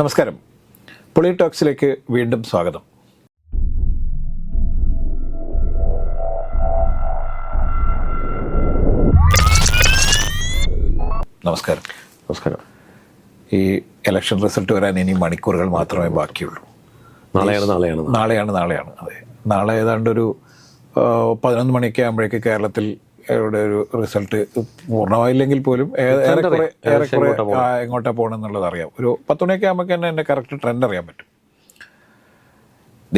നമസ്കാരം. പൊളിടോക്സിലേക്ക് വീണ്ടും സ്വാഗതം. നമസ്കാരം. നമസ്കാരം. ഈ ഇലക്ഷൻ റിസൾട്ട് വരാൻ ഇനി മണിക്കൂറുകൾ മാത്രമേ ബാക്കിയുള്ളൂ. നാളെയാണ് നാളെയാണ്. നാളെയാണ് നാളെയാണ്. അതെ. നാളെ ഏതാണ്ട് ഒരു പതിനൊന്ന് മണിയൊക്കെ ആകുമ്പോഴേക്ക് കേരളത്തിൽ ഇവിടെ ഒരു റിസൾട്ട് പൂർണമായില്ലെങ്കിൽ പോലും ഏറെക്കുറെ ഏറെക്കുറെ എങ്ങോട്ടാ പോകണം എന്നുള്ളത് അറിയാം. ഒരു പത്ത് മണിയൊക്കെ ആകുമ്പോൾ തന്നെ എന്റെ കറക്റ്റ് ട്രെൻഡ് അറിയാൻ പറ്റും.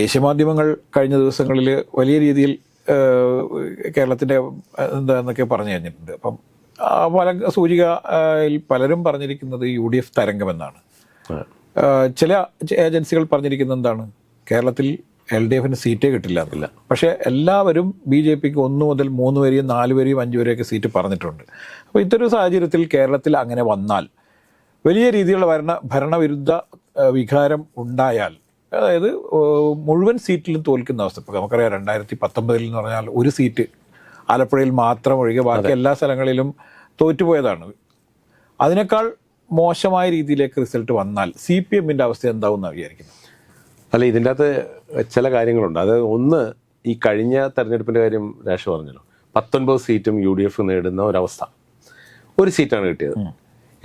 ദേശീയ മാധ്യമങ്ങൾ കഴിഞ്ഞ ദിവസങ്ങളിൽ വലിയ രീതിയിൽ കേരളത്തിന്റെ എന്താന്നൊക്കെ പറഞ്ഞു കഴിഞ്ഞിട്ടുണ്ട്. അപ്പം ആ പല സൂചികയിൽ പലരും പറഞ്ഞിരിക്കുന്നത് യു ഡി എഫ് തരംഗമെന്നാണ്. ചില ഏജൻസികൾ പറഞ്ഞിരിക്കുന്നത് എന്താണ്? കേരളത്തിൽ എൽ ഡി എഫിന് സീറ്റേ കിട്ടില്ല എന്നില്ല പക്ഷേ എല്ലാവരും ബി ജെ പിക്ക് ഒന്ന് മുതൽ മൂന്ന് വരെയും നാല് വരെയും അഞ്ച് വരെയൊക്കെ സീറ്റ് പറഞ്ഞിട്ടുണ്ട്. അപ്പോൾ ഇത്തരം സാഹചര്യത്തിൽ കേരളത്തിൽ അങ്ങനെ വന്നാൽ വലിയ രീതിയിലുള്ള ഭരണ ഭരണവിരുദ്ധ വികാരം ഉണ്ടായാൽ അതായത് മുഴുവൻ സീറ്റിലും തോൽക്കുന്ന അവസ്ഥ. ഇപ്പോൾ നമുക്കറിയാം രണ്ടായിരത്തി പത്തൊമ്പതിൽ എന്ന് പറഞ്ഞാൽ ഒരു സീറ്റ് ആലപ്പുഴയിൽ മാത്രം ഒഴികെ ബാക്കി എല്ലാ സ്ഥലങ്ങളിലും തോറ്റുപോയതാണ്. അതിനേക്കാൾ മോശമായ രീതിയിലേക്ക് റിസൾട്ട് വന്നാൽ സി പി എമ്മിന്റെ അവസ്ഥ എന്താവും എന്നാണ് വിചാരിക്കുന്നത്? അല്ല ഇതിന്റെ അകത്ത് ചില കാര്യങ്ങളുണ്ട്. അത് ഒന്ന് ഈ കഴിഞ്ഞ തെരഞ്ഞെടുപ്പിന്റെ കാര്യം രാഷ പറഞ്ഞല്ലോ. പത്തൊൻപത് സീറ്റും യു ഡി എഫ് നേടുന്ന ഒരവസ്ഥ. ഒരു സീറ്റാണ് കിട്ടിയത്.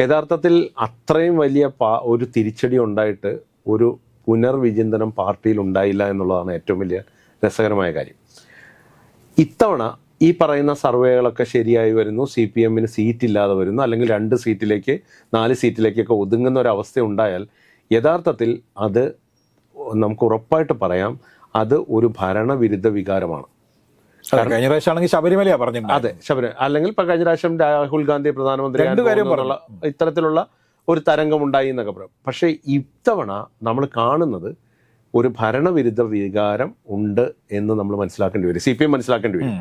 യഥാർത്ഥത്തിൽ അത്രയും വലിയ പാ- ഒരു തിരിച്ചടി ഉണ്ടായിട്ട് ഒരു പുനർവിചിന്തനം പാർട്ടിയിൽ ഉണ്ടായില്ല എന്നുള്ളതാണ് ഏറ്റവും വലിയ രസകരമായ കാര്യം. ഇത്തവണ ഈ പറയുന്ന സർവേകളൊക്കെ ശരിയായി വരുന്നു സി പി എമ്മിന് സീറ്റ് ഇല്ലാതെ വരുന്നു അല്ലെങ്കിൽ രണ്ട് സീറ്റിലേക്ക് നാല് സീറ്റിലേക്കൊക്കെ ഒതുങ്ങുന്ന ഒരു അവസ്ഥ ഉണ്ടായാൽ യഥാർത്ഥത്തിൽ അത് നമുക്ക് ഉറപ്പായിട്ട് പറയാം അത് ഒരു ഭരണവിരുദ്ധ വികാരമാണ്. അതെ, കഴിഞ്ഞ പ്രാവശ്യം ആണെങ്കിൽ ശബരിമല പറഞ്ഞിട്ടുണ്ട് അതെ ശബരിമല അല്ലെങ്കിൽ ഇപ്പൊ കഴിഞ്ഞ പ്രാവശ്യം രാഹുൽ ഗാന്ധി പ്രധാനമന്ത്രി ഇത്തരത്തിലുള്ള ഒരു തരംഗം ഉണ്ടായി എന്നൊക്കെ പറയും പക്ഷേ ഇത്തവണ നമ്മൾ കാണുന്നത് ഒരു ഭരണവിരുദ്ധ വികാരം ഉണ്ട് എന്ന് നമ്മൾ മനസ്സിലാക്കേണ്ടി വരും. സി പി എം മനസ്സിലാക്കേണ്ടി വരും.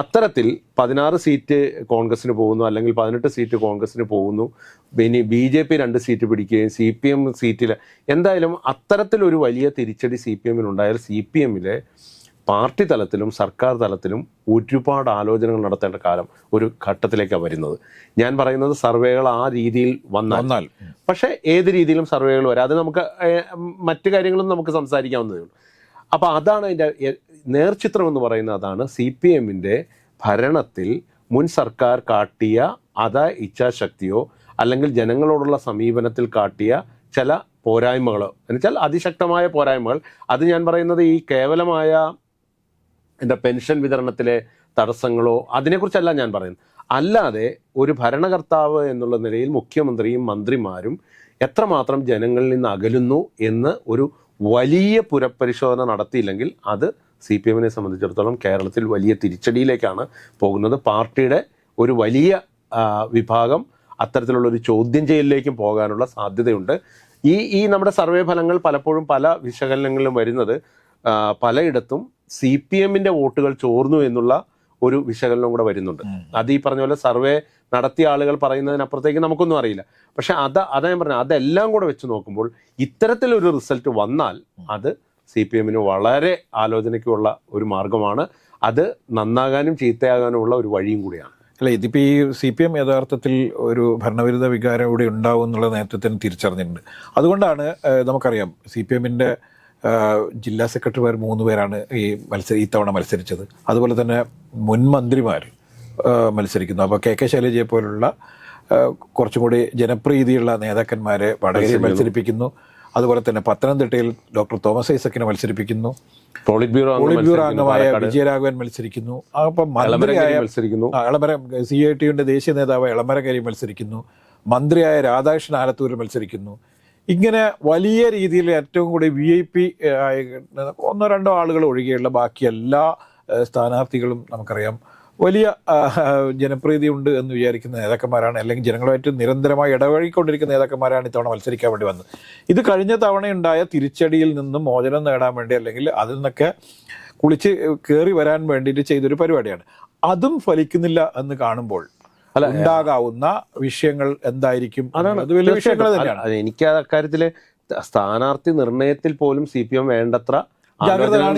അത്തരത്തിൽ പതിനാറ് സീറ്റ് കോൺഗ്രസിന് പോകുന്നു അല്ലെങ്കിൽ പതിനെട്ട് സീറ്റ് കോൺഗ്രസിന് പോകുന്നു ഇനി ബി ജെ പി രണ്ട് സീറ്റ് പിടിക്കുകയും സി പി എം സീറ്റിൽ എന്തായാലും അത്തരത്തിലൊരു വലിയ തിരിച്ചടി സി പി എമ്മിനുണ്ടായാൽ സി പി എമ്മിലെ പാർട്ടി തലത്തിലും സർക്കാർ തലത്തിലും ഒരുപാട് ആലോചനകൾ നടത്തേണ്ട കാലം ഒരു ഘട്ടത്തിലേക്കാണ് വരുന്നത്. ഞാൻ പറയുന്നത് സർവേകൾ ആ രീതിയിൽ വന്നാൽ. പക്ഷെ ഏത് രീതിയിലും സർവേകൾ വരാം. അത് നമുക്ക് മറ്റു കാര്യങ്ങളും നമുക്ക് സംസാരിക്കാവുന്നതേ ഉള്ളൂ. അപ്പോൾ അതാണ് അതിന്റെ നേർചിത്രം എന്ന് പറയുന്ന അതാണ് സി പി എമ്മിന്റെ ഭരണത്തിൽ മുൻ സർക്കാർ കാട്ടിയ അത ഇച്ഛാശക്തിയോ അല്ലെങ്കിൽ ജനങ്ങളോടുള്ള സമീപനത്തിൽ കാട്ടിയ ചില പോരായ്മകൾ എന്നുവെച്ചാൽ അതിശക്തമായ പോരായ്മകൾ. അത് ഞാൻ പറയുന്നത് ഈ കേവലമായ എന്താ പെൻഷൻ വിതരണത്തിലെ തടസ്സങ്ങളോ അതിനെക്കുറിച്ചല്ല ഞാൻ പറയുന്നത്. അല്ലാതെ ഒരു ഭരണകർത്താവ് എന്നുള്ള നിലയിൽ മുഖ്യമന്ത്രിയും മന്ത്രിമാരും എത്രമാത്രം ജനങ്ങളിൽ നിന്ന് അകലുന്നു എന്ന് ഒരു വലിയ പുരപരിശോധന നടത്തിയില്ലെങ്കിൽ അത് സി പി എമ്മിനെ സംബന്ധിച്ചിടത്തോളം കേരളത്തിൽ വലിയ തിരിച്ചടിയിലേക്കാണ് പോകുന്നത്. പാർട്ടിയുടെ ഒരു വലിയ വിഭാഗം അത്തരത്തിലുള്ള ഒരു ചോദ്യം ചെയ്യലിലേക്കും പോകാനുള്ള സാധ്യതയുണ്ട്. ഈ ഈ നമ്മുടെ സർവേ ഫലങ്ങൾ പലപ്പോഴും പല വിശകലനങ്ങളിലും വരുന്നത് പലയിടത്തും സി പി എമ്മിന്റെ വോട്ടുകൾ ചോർന്നു എന്നുള്ള ഒരു വിശകലനം കൂടെ വരുന്നുണ്ട്. അത് ഈ പറഞ്ഞ പോലെ സർവേ നടത്തിയ ആളുകൾ പറയുന്നതിനപ്പുറത്തേക്ക് നമുക്കൊന്നും അറിയില്ല. പക്ഷെ അത് അതാ ഞാൻ പറഞ്ഞത് അതെല്ലാം കൂടെ വെച്ച് നോക്കുമ്പോൾ ഇത്തരത്തിലൊരു റിസൾട്ട് വന്നാൽ അത് സി പി എമ്മിന് വളരെ ആലോചനയ്ക്കുള്ള ഒരു മാർഗമാണ്. അത് നന്നാകാനും ചീത്തയാകാനുമുള്ള ഒരു വഴിയും കൂടിയാണ്. അല്ല ഇതിപ്പോൾ ഈ സി പി എം യഥാർത്ഥത്തിൽ ഒരു ഭരണവിരുദ്ധ വികാരം ഇവിടെ ഉണ്ടാവും എന്നുള്ള നേതൃത്വത്തിന് തിരിച്ചറിഞ്ഞിട്ടുണ്ട്. അതുകൊണ്ടാണ് നമുക്കറിയാം സി പി എമ്മിന്റെ ജില്ലാ സെക്രട്ടറിമാർ മൂന്ന് പേരാണ് ഈ മത്സര ഈ തവണ മത്സരിച്ചത്. അതുപോലെ തന്നെ മുൻ മന്ത്രിമാർ മത്സരിക്കുന്നു. അപ്പോൾ കെ കെ ശൈലജയെ പോലുള്ള കുറച്ചും കൂടി ജനപ്രീതിയുള്ള നേതാക്കന്മാരെ വടകരയിൽ മത്സരിപ്പിക്കുന്നു. അതുപോലെ തന്നെ പത്തനംതിട്ടയിൽ ഡോക്ടർ തോമസ് ഐസക്കിനെ മത്സരിപ്പിക്കുന്നു. പോളിറ്റ് ബ്യൂറോ പോളിറ്റ് അംഗമായ വിജയരാഘവൻ മത്സരിക്കുന്നു. അപ്പം എളമരം മന്ത്രിയായ മത്സരിക്കുന്നു. എളമര സി ഐ ടിയുടെ ദേശീയ നേതാവ് എളമരകരി മത്സരിക്കുന്നു. മന്ത്രിയായ രാധാകൃഷ്ണൻ ആലത്തൂർ മത്സരിക്കുന്നു. ഇങ്ങനെ വലിയ രീതിയിൽ ഏറ്റവും കൂടി വി ഐ പി ഒന്നോ രണ്ടോ ആളുകൾ ഒഴികെയുള്ള ബാക്കി എല്ലാ സ്ഥാനാർത്ഥികളും നമുക്കറിയാം. വലിയ ജനപ്രീതി ഉണ്ട് എന്ന് വിചാരിക്കുന്ന നേതാക്കന്മാരാണ് അല്ലെങ്കിൽ ജനങ്ങളുമായിട്ട് നിരന്തരമായി ഇടപഴകിക്കൊണ്ടിരിക്കുന്ന നേതാക്കന്മാരാണ് ഇത്തവണ മത്സരിക്കാൻ വേണ്ടി വന്നത്. ഇത് കഴിഞ്ഞ തവണയുണ്ടായ തിരിച്ചടിയിൽ നിന്നും മോചനം നേടാൻ വേണ്ടി അല്ലെങ്കിൽ അതിൽ നിന്നൊക്കെ കുളിച്ച് കയറി വരാൻ വേണ്ടിയിട്ട് ചെയ്തൊരു പരിപാടിയാണ്. അതും ഫലിക്കുന്നില്ല എന്ന് കാണുമ്പോൾ അല്ല, ഉണ്ടാകാവുന്ന വിഷയങ്ങൾ എന്തായിരിക്കും? അതാണ് അത് വലിയ വിഷയങ്ങൾ. തന്നെയാണ്. എനിക്ക് ആ അക്കാര്യത്തിൽ സ്ഥാനാർത്ഥി നിർണയത്തിൽ പോലും സി പി എം വേണ്ടത്ര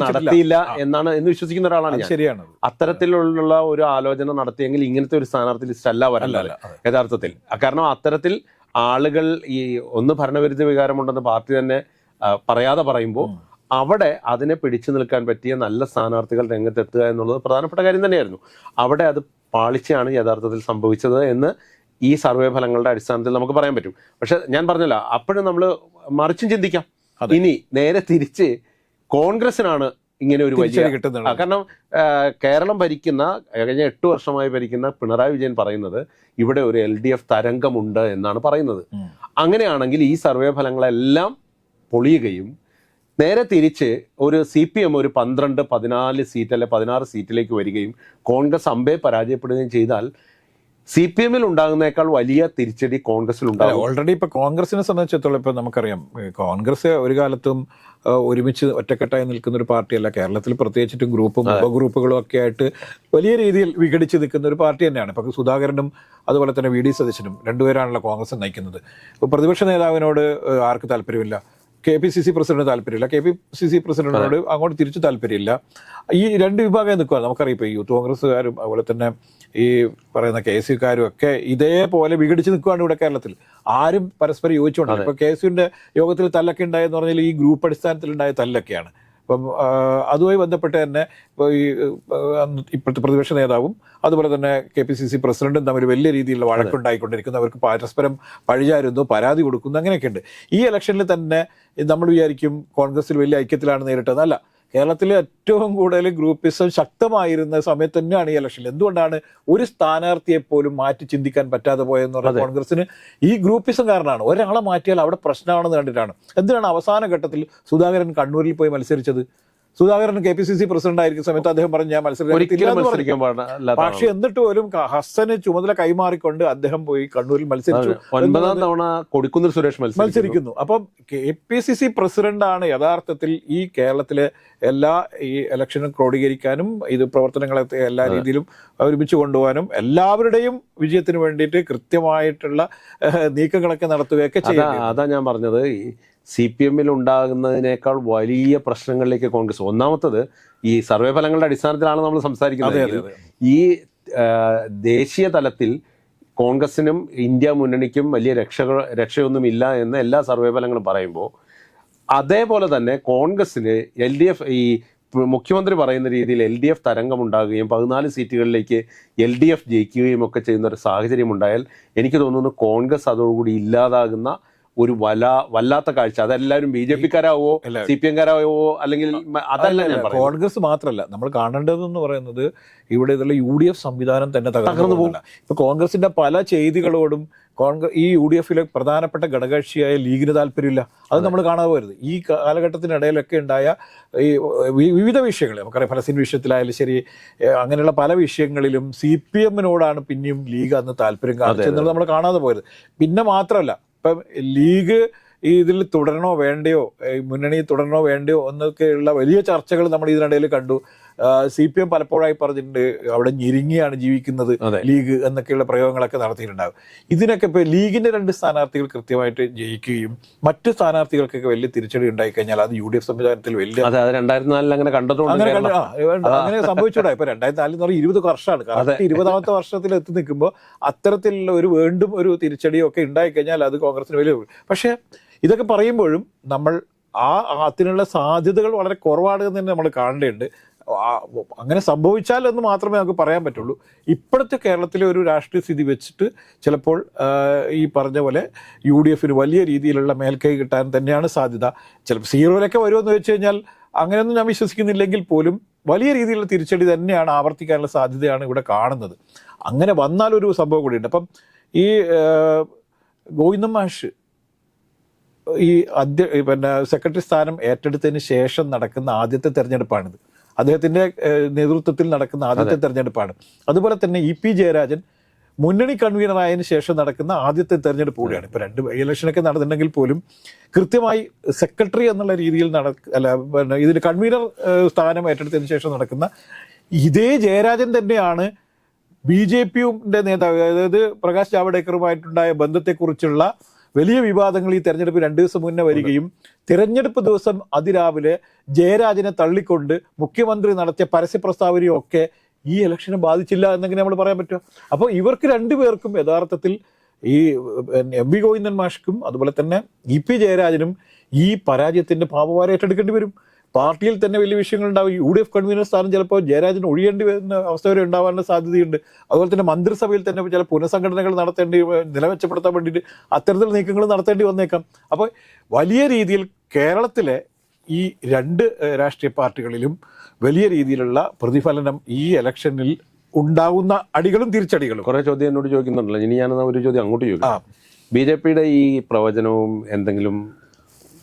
നടത്തിയില്ല എന്നാണ് എന്ന് വിശ്വസിക്കുന്ന ഒരാളാണ് ശരിയാണ് അത്തരത്തിലുള്ള ഒരു ആലോചന നടത്തിയെങ്കിൽ ഇങ്ങനത്തെ ഒരു സ്ഥാനാർത്ഥി ലിസ്റ്റ് അല്ല വരേണ്ടത് അതെ. യഥാർത്ഥത്തിൽ. കാരണം അത്തരത്തിൽ ആളുകൾ ഈ ഒന്ന് ഭരണവിരുദ്ധ വികാരമുണ്ടെന്ന് പാർട്ടി തന്നെ പറയാതെ പറയുമ്പോൾ അവിടെ അതിനെ പിടിച്ചു നിൽക്കാൻ പറ്റിയ നല്ല സ്ഥാനാർത്ഥികൾ രംഗത്തെത്തുക എന്നുള്ളത് പ്രധാനപ്പെട്ട കാര്യം തന്നെയായിരുന്നു. അവിടെ അത് പാളിച്ചയാണ് യഥാർത്ഥത്തിൽ സംഭവിച്ചത് എന്ന് ഈ സർവേ ഫലങ്ങളുടെ അടിസ്ഥാനത്തിൽ നമുക്ക് പറയാൻ പറ്റും. പക്ഷെ ഞാൻ പറഞ്ഞല്ല അപ്പോഴും നമ്മൾ മറിച്ചും ചിന്തിക്കാം. ഇനി നേരെ തിരിച്ച് കോൺഗ്രസിനാണ് ഇങ്ങനെ ഒരു വലിയ കാരണം കേരളം ഭരിക്കുന്ന കഴിഞ്ഞ എട്ട് വർഷമായി ഭരിക്കുന്ന പിണറായി വിജയൻ പറയുന്നത് ഇവിടെ ഒരു എൽ ഡി എഫ് തരംഗമുണ്ട് എന്നാണ് പറയുന്നത്. അങ്ങനെയാണെങ്കിൽ ഈ സർവേ ഫലങ്ങളെല്ലാം പൊളിയുകയും നേരെ തിരിച്ച് ഒരു സി പി എം ഒരു പന്ത്രണ്ട് പതിനാല് സീറ്റ് അല്ലെ പതിനാറ് സീറ്റിലേക്ക് വരികയും കോൺഗ്രസ് അമ്പയെ പരാജയപ്പെടുകയും ചെയ്താൽ സി പി എമ്മിൽ ഉണ്ടാകുന്നേക്കാൾ വലിയ തിരിച്ചടി കോൺഗ്രസിൽ ഉണ്ടാകും. ഓൾറെഡി ഇപ്പൊ കോൺഗ്രസിനെ സംബന്ധിച്ചിടത്തോളം ഇപ്പൊ നമുക്കറിയാം കോൺഗ്രസ് ഒരു കാലത്തും ഒരുമിച്ച് ഒറ്റക്കെട്ടായി നിൽക്കുന്ന ഒരു പാർട്ടിയല്ല. കേരളത്തിൽ പ്രത്യേകിച്ചിട്ടും ഗ്രൂപ്പും ഉപഗ്രൂപ്പുകളും ഒക്കെ ആയിട്ട് വലിയ രീതിയിൽ വിഘടിച്ച് നിൽക്കുന്ന ഒരു പാർട്ടി തന്നെയാണ്. ഇപ്പൊ സുധാകരനും അതുപോലെ തന്നെ വി ഡി സതീശനും രണ്ടുപേരാണല്ലോ കോൺഗ്രസ് നയിക്കുന്നത്. ഇപ്പൊ പ്രതിപക്ഷ നേതാവിനോട് ആർക്ക് താല്പര്യമില്ല? K P C C president താല്പര്യമില്ല. കെ പി സി സി പ്രസിഡന്റിനോട് അങ്ങോട്ട് തിരിച്ചു താല്പര്യമില്ല. ഈ രണ്ട് വിഭാഗം നിൽക്കുക. നമുക്കറിയാം യൂത്ത് കോൺഗ്രസ്സുകാരും അതുപോലെ തന്നെ ഈ പറയുന്ന കെ എസ് യുക്കാരും ഒക്കെ ഇതേപോലെ വിഘടിച്ച് നിൽക്കുകയാണ് ഇവിടെ കേരളത്തിൽ. ആരും പരസ്പരം യോജിച്ചുകൊണ്ടാണ് ഇപ്പൊ കെ എസ് യുവിന്റെ യോഗത്തിൽ തല്ലൊക്കെ ഉണ്ടായെന്ന് പറഞ്ഞാൽ ഈ ഗ്രൂപ്പ് അടിസ്ഥാനത്തിൽ ഉണ്ടായ തല്ലൊക്കെയാണ്. അപ്പം അതുമായി ബന്ധപ്പെട്ട് തന്നെ ഇപ്പോൾ ഈ ഇപ്പോഴത്തെ പ്രതിപക്ഷ നേതാവും അതുപോലെ തന്നെ കെ പി സി സി പ്രസിഡന്റും തമ്മിൽ വലിയ രീതിയിലുള്ള വഴക്കുണ്ടായിക്കൊണ്ടിരിക്കുന്നു. അവർക്ക് പരസ്പരം പഴിചാരുന്നു പരാതി കൊടുക്കുന്നു അങ്ങനെയൊക്കെയുണ്ട്. ഈ ഇലക്ഷനിൽ തന്നെ നമ്മൾ വിചാരിക്കും കോൺഗ്രസിൽ വലിയ ഐക്യത്തിലാണ് നേരിട്ടത് അല്ല കേരളത്തിലെ ഏറ്റവും കൂടുതൽ ഗ്രൂപ്പിസം ശക്തമായിരുന്ന സമയത്ത് തന്നെയാണ് ഈ ഇലക്ഷൻ എന്തുകൊണ്ടാണ് ഒരു സ്ഥാനാർത്ഥിയെ പോലും മാറ്റി ചിന്തിക്കാൻ പറ്റാതെ പോയെന്ന് പറഞ്ഞാൽ കോൺഗ്രസിന് ഈ ഗ്രൂപ്പിസം കാരണമാണ്. ഒരാളെ മാറ്റിയാൽ അവിടെ പ്രശ്നമാണെന്ന് കണ്ടിട്ടാണ്. എന്തിനാണ് അവസാന ഘട്ടത്തിൽ സുധാകരൻ കണ്ണൂരിൽ പോയി മത്സരിച്ചത്? Sudhakaran K P C C president ആയിരിക്കുന്ന സമയത്ത് അദ്ദേഹം പറഞ്ഞു ഞാൻ മത്സരിക്കില്ല പാടില്ല പക്ഷെ എന്നിട്ട് പോലും ഹസ്സന് ചുമതല കൈമാറിക്കൊണ്ട് അദ്ദേഹം പോയി കണ്ണൂരിൽ മത്സരിച്ചു. ഒൻപതാം തവണ കൊടുക്കുന്ന സുരേഷ് മത്സരിക്കുന്നു. അപ്പം കെ പി സി സി പ്രസിഡന്റാണ് യഥാർത്ഥത്തിൽ ഈ കേരളത്തിലെ എല്ലാ ഈ ഇലക്ഷനും ക്രോഡീകരിക്കാനും ഇത് പ്രവർത്തനങ്ങളെ എല്ലാ രീതിയിലും ഒരുമിച്ച് കൊണ്ടുപോകാനും എല്ലാവരുടെയും വിജയത്തിന് വേണ്ടിയിട്ട് കൃത്യമായിട്ടുള്ള നീക്കങ്ങളൊക്കെ നടത്തുകയൊക്കെ അതാ അതാ ഞാൻ പറഞ്ഞത്. സി പി എമ്മിൽ ഉണ്ടാകുന്നതിനേക്കാൾ വലിയ പ്രശ്നങ്ങളിലേക്ക് കോൺഗ്രസ് ഒന്നാമത്തത് ഈ സർവേ ഫലങ്ങളുടെ അടിസ്ഥാനത്തിലാണ് നമ്മൾ സംസാരിക്കുന്നത്. ഈ ദേശീയ തലത്തിൽ കോൺഗ്രസിനും ഇന്ത്യ മുന്നണിക്കും വലിയ രക്ഷകൾ രക്ഷയൊന്നുമില്ല എന്ന് എല്ലാ സർവേ ഫലങ്ങളും പറയുമ്പോൾ അതേപോലെ തന്നെ കോൺഗ്രസിന് എൽ ഡി എഫ് ഈ മുഖ്യമന്ത്രി പറയുന്ന രീതിയിൽ എൽ ഡി എഫ് തരംഗമുണ്ടാകുകയും പതിനാല് സീറ്റുകളിലേക്ക് എൽ ഡി എഫ് ജയിക്കുകയും ഒക്കെ ചെയ്യുന്ന ഒരു സാഹചര്യം ഉണ്ടായാൽ എനിക്ക് തോന്നുന്നു കോൺഗ്രസ് അതോടുകൂടി ഇല്ലാതാകുന്ന ഒരു വല വല്ലാത്ത കാഴ്ച. അതെല്ലാവരും ബി ജെ പിക്കാരാവോ. സി പി എംകാരാവോ അല്ലെങ്കിൽ അതല്ല ഞാൻ കോൺഗ്രസ് മാത്രമല്ല നമ്മൾ കാണേണ്ടതെന്ന് പറയുന്നത് ഇവിടെ ഇതുള്ള യു ഡി എഫ് സംവിധാനം തന്നെ തകർന്നു പോകുന്നില്ല ഇപ്പൊ കോൺഗ്രസിന്റെ പല ചെയ്തികളോടും കോൺഗ്രസ് ഈ യു ഡി എഫിലെ പ്രധാനപ്പെട്ട ഘടകകക്ഷിയായ ലീഗിന് താല്പര്യമില്ല. അത് നമ്മൾ കാണാതെ പോരുത്. ഈ കാലഘട്ടത്തിനിടയിലൊക്കെ ഉണ്ടായ ഈ വിവിധ വിഷയങ്ങൾ നമുക്കറിയാം ഫലസ്തീൻ വിഷയത്തിലായാലും ശരി അങ്ങനെയുള്ള പല വിഷയങ്ങളിലും സി പി എമ്മിനോടാണ് പിന്നെയും ലീഗ് അന്ന് താല്പര്യം കാണിച്ചത് നമ്മൾ കാണാതെ പോയത് പിന്നെ മാത്രമല്ല ഇപ്പം ലീഗ് ഈ ഇതിൽ തുടരണോ വേണ്ടയോ? മുന്നണി തുടരണോ വേണ്ടയോ? എന്നൊക്കെയുള്ള വലിയ ചർച്ചകൾ നമ്മൾ ഇതിനിടയിൽ കണ്ടു. സി പി എം പലപ്പോഴായി പറഞ്ഞിട്ടുണ്ട് അവിടെ ഞെരുങ്ങിയാണ് ജീവിക്കുന്നത്. ലീഗ് എന്നൊക്കെയുള്ള പ്രയോഗങ്ങളൊക്കെ നടത്തിയിട്ടുണ്ടാകും ഇതിനൊക്കെ ഇപ്പോൾ ലീഗിന്റെ രണ്ട് സ്ഥാനാർത്ഥികൾ കൃത്യമായിട്ട് ജയിക്കുകയും മറ്റു സ്ഥാനാർത്ഥികൾക്കൊക്കെ വലിയ തിരിച്ചടി ഉണ്ടായി കഴിഞ്ഞാൽ അത് യു ഡി എഫ് സംവിധാനത്തിൽ വലിയ രണ്ടായിരത്തി നാലിൽ അങ്ങനെ കണ്ടതുകൊണ്ട് അങ്ങനെ സംഭവിച്ചൂടാ. ഇപ്പൊ രണ്ടായിരത്തി നാലിൽ എന്ന് പറഞ്ഞാൽ ഇരുപത് വർഷമാണ്. കറക്റ്റ് ഇരുപതാമത്തെ വർഷത്തിൽ എത്തി നിൽക്കുമ്പോൾ അത്തരത്തിലുള്ള ഒരു വീണ്ടും ഒരു തിരിച്ചടിയോ ഒക്കെ ഉണ്ടായി കഴിഞ്ഞാൽ അത് കോൺഗ്രസിന് വലിയ പക്ഷേ ഇതൊക്കെ പറയുമ്പോഴും നമ്മൾ ആ അതിനുള്ള സാധ്യതകൾ വളരെ കുറവാണ് എന്ന് തന്നെ നമ്മൾ കാണേണ്ടതുണ്ട്. അങ്ങനെ സംഭവിച്ചാൽ എന്ന് മാത്രമേ നമുക്ക് പറയാൻ പറ്റുള്ളൂ. ഇപ്പോഴത്തെ കേരളത്തിലെ ഒരു രാഷ്ട്രീയ സ്ഥിതി വെച്ചിട്ട് ചിലപ്പോൾ ഈ പറഞ്ഞ പോലെ യു ഡി എഫിന് വലിയ രീതിയിലുള്ള മേൽക്കൈ കിട്ടാൻ തന്നെയാണ് സാധ്യത. ചിലപ്പോൾ സീറോയിലൊക്കെ വരുമെന്ന് വെച്ച് കഴിഞ്ഞാൽ അങ്ങനെയൊന്നും ഞാൻ വിശ്വസിക്കുന്നില്ലെങ്കിൽ പോലും വലിയ രീതിയിലുള്ള തിരിച്ചടി തന്നെയാണ് ആവർത്തിക്കാനുള്ള സാധ്യതയാണ് ഇവിടെ കാണുന്നത്. അങ്ങനെ വന്നാൽ ഒരു സംഭവം കൂടിയുണ്ട്. അപ്പം ഈ ഗോവിന്ദ മാഷ് ഈ അധ്യ പിന്നെ സെക്രട്ടറി സ്ഥാനം ഏറ്റെടുത്തതിന് ശേഷം നടക്കുന്ന ആദ്യത്തെ തെരഞ്ഞെടുപ്പാണിത്. അദ്ദേഹത്തിന്റെ നേതൃത്വത്തിൽ നടക്കുന്ന ആദ്യത്തെ തെരഞ്ഞെടുപ്പാണ്. അതുപോലെ തന്നെ ഇ പി ജയരാജൻ മുന്നണി കൺവീനറായതിനു ശേഷം നടക്കുന്ന ആദ്യത്തെ തെരഞ്ഞെടുപ്പ് കൂടിയാണ്. ഇപ്പൊ രണ്ട് ഇലക്ഷനൊക്കെ നടന്നിട്ടുണ്ടെങ്കിൽ പോലും കൃത്യമായി സെക്രട്ടറി എന്നുള്ള രീതിയിൽ നടക്ക അല്ല പിന്നെ ഇതിൽ കൺവീനർ സ്ഥാനം ഏറ്റെടുത്തതിന് ശേഷം നടക്കുന്ന ഇതേ ജയരാജൻ തന്നെയാണ് ബി ജെ പിയുടെ നേതാവ് അതായത് പ്രകാശ് ജാവ്ദേക്കറുമായിട്ടുണ്ടായ ബന്ധത്തെക്കുറിച്ചുള്ള വലിയ വിവാദങ്ങൾ ഈ തെരഞ്ഞെടുപ്പ് രണ്ട് ദിവസം മുന്നേ വരികയും തിരഞ്ഞെടുപ്പ് ദിവസം അതിരാവിലെ ജയരാജനെ തള്ളിക്കൊണ്ട് മുഖ്യമന്ത്രി നടത്തിയ പരസ്യ പ്രസ്താവനയും ഒക്കെ ഈ ഇലക്ഷനെ ബാധിച്ചില്ല എന്നെങ്ങനെ നമ്മൾ പറയാൻ പറ്റുമോ അപ്പോൾ ഇവർക്ക് രണ്ടുപേർക്കും യഥാർത്ഥത്തിൽ ഈ എം വി ഗോവിന്ദൻ മാഷ്ക്കും അതുപോലെ തന്നെ ഇ പി ജയരാജനും ഈ പരാജയത്തിന്റെ പാപഭാരം ഏറ്റെടുക്കേണ്ടി വരും. പാർട്ടിയിൽ തന്നെ വലിയ വിഷയങ്ങൾ ഉണ്ടാവും യു ഡി എഫ് കൺവീനർ സ്ഥാനം ചിലപ്പോൾ ജയരാജന് ഒഴിയേണ്ടി വരുന്ന അവസ്ഥ വരെ ഉണ്ടാവാനുള്ള സാധ്യതയുണ്ട്. അതുപോലെ തന്നെ മന്ത്രിസഭയിൽ തന്നെ ചില പുനഃസംഘടനകൾ നടത്തേണ്ടി നിലമെച്ചപ്പെടുത്താൻ വേണ്ടിയിട്ട് അത്തരത്തിൽ നീക്കങ്ങൾ നടത്തേണ്ടി വന്നേക്കാം. അപ്പോൾ വലിയ രീതിയിൽ കേരളത്തിലെ ഈ രണ്ട് രാഷ്ട്രീയ പാർട്ടികളിലും വലിയ രീതിയിലുള്ള പ്രതിഫലനം ഈ ഇലക്ഷനിൽ ഉണ്ടാകുന്ന അടികളും തിരിച്ചടികളും. കുറേ ചോദ്യം എന്നോട് ചോദിക്കുന്നുണ്ടല്ലോ. ഇനി ഞാൻ ഒരു ചോദ്യം അങ്ങോട്ട്. ചോദിക്കാം. ബി ജെ പിയുടെ ഈ പ്രവചനവും എന്തെങ്കിലും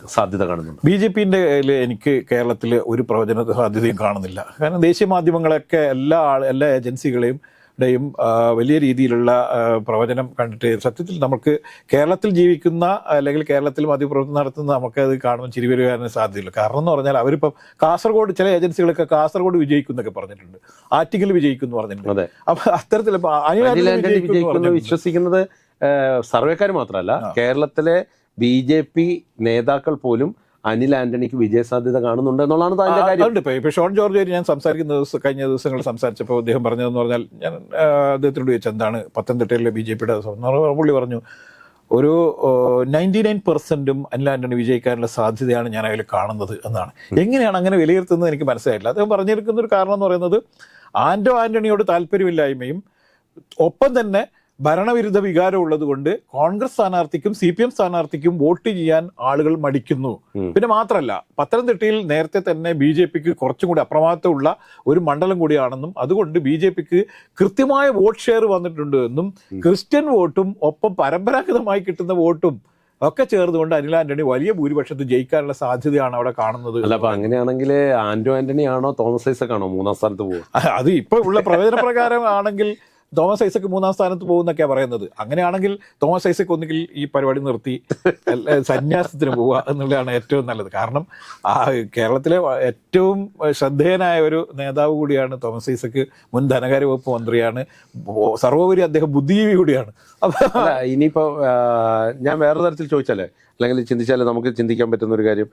സാധ്യത കാണുന്നുണ്ട്. ബി ജെ പിന്റെ എനിക്ക് കേരളത്തിൽ ഒരു പ്രവചന സാധ്യതയും കാണുന്നില്ല. കാരണം ദേശീയ മാധ്യമങ്ങളൊക്കെ എല്ലാ ആൾ എല്ലാ ഏജൻസികളെയും ടെയും വലിയ രീതിയിലുള്ള പ്രവചനം കണ്ടിട്ട് സത്യത്തിൽ നമുക്ക് കേരളത്തിൽ ജീവിക്കുന്ന അല്ലെങ്കിൽ കേരളത്തിൽ മാധ്യമപ്രവർത്തനം നടത്തുന്ന നമുക്കത് കാണുമ്പോൾ ചിരി വരുവാനും സാധ്യതയില്ല കാരണം എന്ന് പറഞ്ഞാൽ അവരിപ്പം കാസർഗോഡ് ചില ഏജൻസികളൊക്കെ കാസർഗോഡ് വിജയിക്കും എന്നൊക്കെ പറഞ്ഞിട്ടുണ്ട്. ആറ്റിങ്ങൽ വിജയിക്കും എന്ന് പറഞ്ഞിട്ടുണ്ട്. അതെ. അപ്പൊ അത്തരത്തിൽ. വിശ്വസിക്കുന്നത് സർവേക്കാർ മാത്രമല്ല കേരളത്തിലെ ബി ജെ പി നേതാക്കൾ പോലും അനിൽ ആന്റണിക്ക് വിജയസാധ്യത കാണുന്നുണ്ട് എന്നുള്ളതാണ് അതിന്റെ കാര്യം. ഇപ്പോൾ ഇപ്പൊ ഷോൺ ജോർജ് ഞാൻ സംസാരിക്കുന്ന ദിവസം കഴിഞ്ഞ ദിവസങ്ങൾ സംസാരിച്ചപ്പോൾ അദ്ദേഹം പറഞ്ഞതെന്ന് പറഞ്ഞാൽ ഞാൻ അദ്ദേഹത്തിനോട് ചോദിച്ചു എന്താണ് പത്തനംതിട്ടയിലെ ബി ജെ പിയുടെ പുള്ളി പറഞ്ഞു ഒരു നയന്റി നയൻ പെർസെന്റും അനിൽ ആന്റണി വിജയിക്കാനുള്ള സാധ്യതയാണ് ഞാൻ അതിൽ കാണുന്നത് എന്നാണ്. എങ്ങനെയാണ് അങ്ങനെ വിലയിരുത്തുന്നത് എനിക്ക് മനസ്സിലായില്ല അദ്ദേഹം പറഞ്ഞിരിക്കുന്ന ഒരു കാരണം എന്ന് പറയുന്നത് ആന്റോ ആന്റണിയോട് താല്പര്യമില്ലായ്മയും ഒപ്പം തന്നെ ഭരണവിരുദ്ധ വികാരം ഉള്ളതുകൊണ്ട് കോൺഗ്രസ് സ്ഥാനാർത്ഥിക്കും സി പി എം സ്ഥാനാർത്ഥിക്കും വോട്ട് ചെയ്യാൻ ആളുകൾ മടിക്കുന്നു. പിന്നെ മാത്രമല്ല പത്തനംതിട്ടയിൽ നേരത്തെ തന്നെ ബി ജെ പിക്ക് കുറച്ചും കൂടി അപ്രമാദമുള്ള ഒരു മണ്ഡലം കൂടിയാണെന്നും അതുകൊണ്ട് ബി ജെ പിക്ക് കൃത്യമായ വോട്ട് ഷെയർ വന്നിട്ടുണ്ട് എന്നും ക്രിസ്ത്യൻ വോട്ടും ഒപ്പം പരമ്പരാഗതമായി കിട്ടുന്ന വോട്ടും ഒക്കെ ചേർന്നുകൊണ്ട് അനിൽ ആന്റണി വലിയ ഭൂരിപക്ഷത്തിൽ ജയിക്കാനുള്ള സാധ്യതയാണ് അവിടെ കാണുന്നത്. അല്ല അപ്പൊ അങ്ങനെയാണെങ്കിൽ ആന്റോ ആന്റണി ആണോ തോമസ് ഐസക് ആണോ മൂന്നാം സ്ഥാനത്ത് പോകും അത് ഇപ്പൊ ഉള്ള പ്രവചന പ്രകാരം ആണെങ്കിൽ തോമസ് ഐസക്ക് മൂന്നാം സ്ഥാനത്ത് പോകുന്നൊക്കെയാണ് പറയുന്നത്. അങ്ങനെയാണെങ്കിൽ തോമസ് ഐസക്ക് ഒന്നുകിൽ ഈ പരിപാടി നിർത്തി സന്യാസത്തിന് പോവുക എന്നുള്ളതാണ് ഏറ്റവും നല്ലത്. കാരണം ആ കേരളത്തിലെ ഏറ്റവും ശ്രദ്ധേയനായ ഒരു നേതാവ് കൂടിയാണ് തോമസ് ഐസക്ക്. മുൻ ധനകാര്യ വകുപ്പ് മന്ത്രിയാണ്. സർവോപരി അദ്ദേഹം ബുദ്ധിജീവി കൂടിയാണ്. അപ്പൊ ഇനിയിപ്പോ ഞാൻ വേറെ തരത്തിൽ ചോദിച്ചാലേ അല്ലെങ്കിൽ ചിന്തിച്ചാലേ നമുക്ക് ചിന്തിക്കാൻ പറ്റുന്ന ഒരു കാര്യം.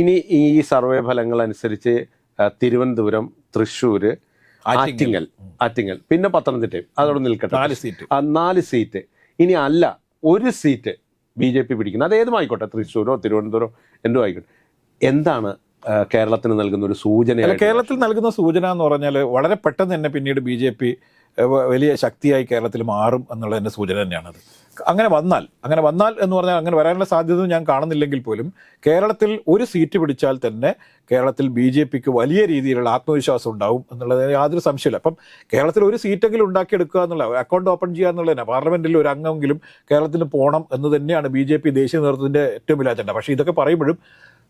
ഇനി ഈ സർവേ ഫലങ്ങൾ അനുസരിച്ച് തിരുവനന്തപുരം തൃശ്ശൂര് ആറ്റിങ്ങൽ. ആറ്റിങ്ങൽ. പിന്നെ പത്തനംതിട്ടയും. അതോടെ നിൽക്കട്ടെ. നാല് സീറ്റ്. ആ നാല് സീറ്റ്. ഇനി അല്ല ഒരു സീറ്റ് ബി ജെ പി പിടിക്കുന്നത് അതേതും ആയിക്കോട്ടെ. തൃശ്ശൂരോ തിരുവനന്തപുരമോ എന്തോ ആയിക്കോട്ടെ. എന്താണ് കേരളത്തിന് നൽകുന്ന ഒരു സൂചന കേരളത്തിൽ നൽകുന്ന സൂചന എന്ന് പറഞ്ഞാൽ വളരെ പെട്ടെന്ന് തന്നെ പിന്നീട് ബി ജെ പി വലിയ ശക്തിയായി കേരളത്തിൽ മാറും എന്നുള്ളതിന്റെ സൂചന തന്നെയാണത്. അങ്ങനെ വന്നാൽ അങ്ങനെ വന്നാൽ എന്ന് പറഞ്ഞാൽ അങ്ങനെ വരാനുള്ള സാധ്യത ഞാൻ കാണുന്നില്ലെങ്കിൽ പോലും കേരളത്തിൽ ഒരു സീറ്റ് പിടിച്ചാൽ തന്നെ കേരളത്തിൽ ബി ജെ പിക്ക് വലിയ രീതിയിലുള്ള ആത്മവിശ്വാസം ഉണ്ടാവും എന്നുള്ളത് യാതൊരു സംശയമില്ല അപ്പം കേരളത്തിൽ ഒരു സീറ്റെങ്കിലും ഉണ്ടാക്കിയെടുക്കുക എന്നുള്ള അക്കൗണ്ട് ഓപ്പൺ ചെയ്യുക എന്നുള്ളത് തന്നെ പാർലമെന്റിൽ ഒരു അംഗമെങ്കിലും കേരളത്തിൽ പോകണം എന്ന് തന്നെയാണ് ബി ജെ പി ദേശീയ നേതൃത്വത്തിന്റെ ഏറ്റവും വലിയ അജണ്ട. പക്ഷേ ഇതൊക്കെ പറയുമ്പോഴും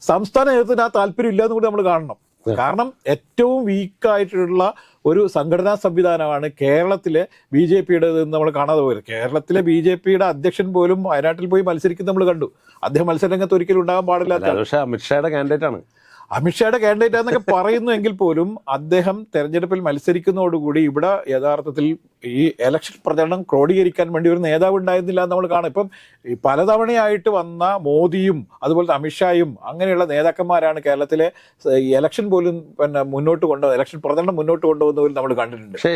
സംസ്ഥാന നേതൃത്വത്തിന് ആ താല്പര്യം ഇല്ല എന്ന് കൂടി നമ്മൾ കാണണം. കാരണം ഏറ്റവും വീക്കായിട്ടുള്ള ഒരു സംഘടനാ സംവിധാനമാണ് കേരളത്തിലെ ബി ജെ പിയുടെ നമ്മൾ കാണാതെ പോയത്. കേരളത്തിലെ ബി ജെ പിയുടെ അധ്യക്ഷൻ പോലും വയനാട്ടിൽ പോയി മത്സരിക്കുന്നത് നമ്മൾ കണ്ടു. അദ്ദേഹം മത്സരരംഗത്ത് ഒരിക്കലും ഉണ്ടാകാൻ പാടില്ലാത്ത പക്ഷേ അമിത്ഷായുടെ കാൻഡിഡേറ്റ് ആണ്. അമിത്ഷായുടെ കാൻഡിഡേറ്റ് ആണെന്നൊക്കെ പറയുന്നു എങ്കിൽ പോലും അദ്ദേഹം തെരഞ്ഞെടുപ്പിൽ മത്സരിക്കുന്നതോടുകൂടി ഇവിടെ യഥാർത്ഥത്തിൽ ഈ ഇലക്ഷൻ പ്രചരണം ക്രോഡീകരിക്കാൻ വേണ്ടി ഒരു നേതാവ് ഉണ്ടായിരുന്നില്ല എന്ന് നമ്മൾ കാണാം. ഇപ്പം പലതവണയായിട്ട് വന്ന മോദിയും അതുപോലെ അമിത്ഷായും അങ്ങനെയുള്ള നേതാക്കന്മാരാണ് കേരളത്തിലെ ഈ ഇലക്ഷൻ പോലും പിന്നെ മുന്നോട്ട് കൊണ്ടുവന്ന ഇലക്ഷൻ പ്രചരണം മുന്നോട്ട് കൊണ്ടുപോകുന്നതിൽ നമ്മൾ കണ്ടിട്ടുണ്ട്. പക്ഷേ